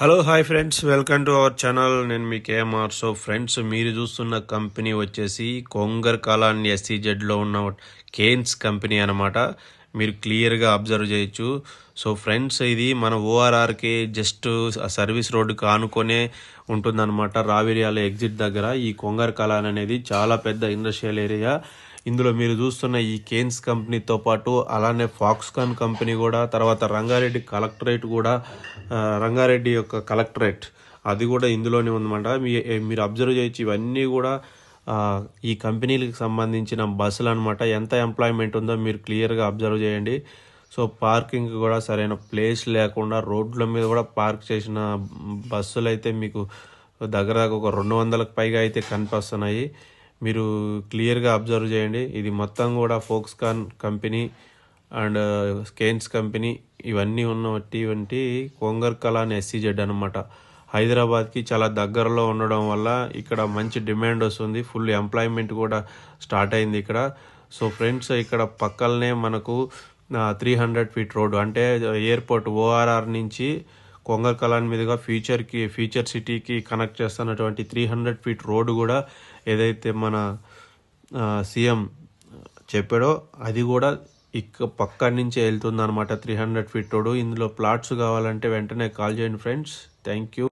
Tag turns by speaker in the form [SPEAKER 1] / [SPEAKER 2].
[SPEAKER 1] Hello hi friends welcome to our channel నేను మీ KMR so friends మీరు చూస్తున్న కంపెనీ వచ్చేసి కొంగర్ కాలాన్ ఎస్సీజెడ్లో ఉన్న కేన్స్ కంపెనీ అనమాట మీరు క్లియర్గా అబ్జర్వ్ చేయొచ్చు. సో ఫ్రెండ్స్ ఇది మన ఓఆర్ఆర్కి జస్ట్ సర్వీస్ రోడ్డుకి ఆనుకొనే ఉంటుందన్నమాట. రావిరియాల ఎగ్జిట్ దగ్గర ఈ కొంగర్ కాలాన్ అనేది చాలా పెద్ద ఇండస్ట్రియల్ ఏరియా ఇందులో మీరు చూస్తున్న ఈ కేన్స్ కంపెనీతో పాటు అలానే ఫాక్స్కాన్ కంపెనీ కూడా తర్వాత రంగారెడ్డి కలెక్టరేట్ కూడా రంగారెడ్డి యొక్క కలెక్టరేట్. అది కూడా ఇందులోనే ఉందన్నమాట. మీ మీరు అబ్జర్వ్ చేయొచ్చు ఇవన్నీ కూడా ఈ కంపెనీలకు సంబంధించిన బస్సులు అనమాట ఎంత ఎంప్లాయ్మెంట్ ఉందో మీరు క్లియర్గా అబ్జర్వ్ చేయండి. సో పార్కింగ్ కూడా సరైన ప్లేస్ లేకుండా రోడ్ల మీద కూడా పార్క్ చేసిన బస్సులు అయితే మీకు దగ్గర దగ్గర ఒక రెండు వందలకు పైగా అయితే కనిపిస్తున్నాయి. మీరు క్లియర్గా అబ్జర్వ్ చేయండి. ఇది మొత్తం కూడా ఫోక్స్కాన్ కంపెనీ అండ్ స్కేన్స్ కంపెనీ ఇవన్నీ ఉన్నటువంటి కొంగర్ కలాన్ ఎస్సీజెడ్ అనమాట హైదరాబాద్కి చాలా దగ్గరలో ఉండడం వల్ల ఇక్కడ మంచి డిమాండ్ వస్తుంది. ఫుల్ ఎంప్లాయ్మెంట్ కూడా స్టార్ట్ అయింది ఇక్కడ. సో ఫ్రెండ్స్ ఇక్కడ పక్కలనే మనకు త్రీ హండ్రెడ్ ఫీట్ రోడ్ అంటే uh, ఎయిర్పోర్ట్ ఓఆర్ఆర్ నుంచి కొంగర్ కలాన్ మీదుగా ఫ్యూచర్కి ఫ్యూచర్ సిటీకి కనెక్ట్ చేస్తున్నటువంటి త్రీ హండ్రెడ్ ఫీట్ రోడ్డు కూడా ఏదైతే మన సీఎం చెప్పాడో అది కూడా ఇక్క పక్క నుంచే వెళ్తుంది అనమాట త్రీ హండ్రెడ్ ఫీట్ రోడ్డు ఇందులో ప్లాట్స్ కావాలంటే వెంటనే కాల్ చేయండి ఫ్రెండ్స్ థ్యాంక్ యూ